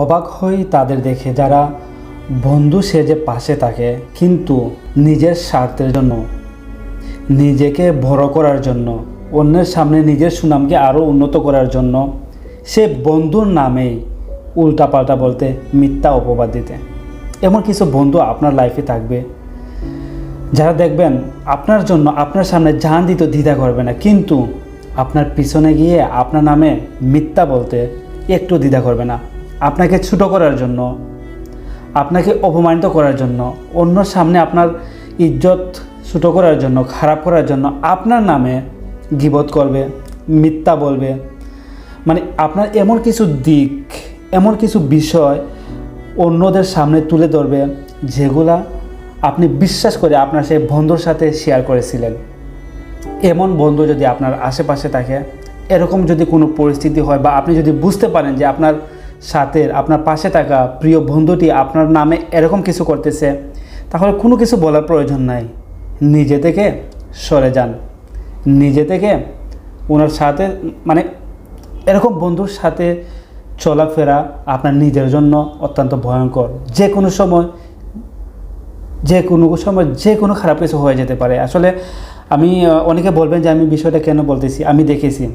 অবাক হই তাদের দেখে যারা বন্ধু সেজে পাশে থাকে, কিন্তু নিজের স্বার্থের জন্য, নিজেকে বড় করার জন্য, অন্যের সামনে নিজের সুনামকে আরও উন্নত করার জন্য সে বন্ধুর নামেই উল্টাপাল্টা বলতে মিথ্যা অপবাদ দিতে। এমন কিছু বন্ধু আপনার লাইফে থাকবে, যারা দেখবেন আপনার জন্য আপনার সামনে জান দিতে দ্বিধা করবে না, কিন্তু আপনার পিছনে গিয়ে আপনার নামে মিথ্যা বলতে একটু দ্বিধা করবে না। আপনাকে ছোটো করার জন্য, আপনাকে অপমানিত করার জন্য অন্য সামনে আপনার ইজ্জত ছোটো করার জন্য, খারাপ করার জন্য আপনার নামে গিবত করবে, মিথ্যা বলবে। মানে আপনার এমন কিছু দিক, এমন কিছু বিষয় অন্যদের সামনে তুলে ধরবে যেগুলা আপনি বিশ্বাস করে আপনার সেই বন্ধুর সাথে শেয়ার করেছিলেন। এমন বন্ধু যদি আপনার আশেপাশে থাকে, এরকম যদি কোনো পরিস্থিতি হয় বা আপনি যদি বুঝতে পারেন যে আপনার সাথে আপনার পাশে থাকা প্রিয় বন্ধুটি আপনার নামে এরকম কিছু করতেছে, তাহলে কোনো কিছু বলার প্রয়োজন নাই। নিজে থেকে সরে যান। নিজে থেকে ওনার সাথে মানে এরকম বন্ধুর সাথে চলাফেরা আপনার নিজের জন্য অত্যন্ত ভয়ঙ্কর। যে কোনো সময়, যে কোনো সময় যে কোনো খারাপ কিছু হয়ে যেতে পারে। আসলে আমি অনেকে বলবেন যে আমি বিষয়টা কেন বলতেছি? আমি দেখেছি।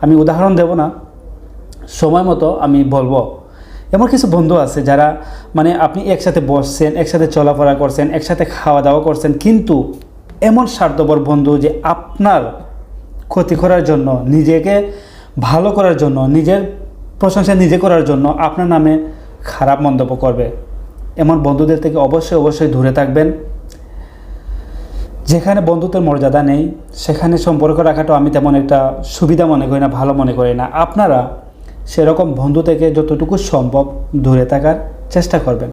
আমি উদাহরণ দেব না। সময় মতো আমি বলব। এমন কিছু বন্ধু আছে যারা মানে আপনি একসাথে বসছেন, একসাথে চলাফেরা করছেন, একসাথে খাওয়া দাওয়া করছেন, কিন্তু এমন স্বার্থপর বন্ধু যে আপনার ক্ষতি করার জন্য, নিজেকে ভালো করার জন্য, নিজের প্রশংসা নিজে করার জন্য আপনার নামে খারাপ মন্তব্য করবে। এমন বন্ধুদের থেকে অবশ্যই অবশ্যই দূরে থাকবেন। যেখানে বন্ধুত্বের মর্যাদা নেই, সেখানে সম্পর্ক রাখাটাও আমি তেমন একটা সুবিধা মনে করি না, ভালো মনে করি না। আপনারা সেরকম বন্ধু থেকে যতটুকু সম্ভব দূরে থাকার চেষ্টা করবেন।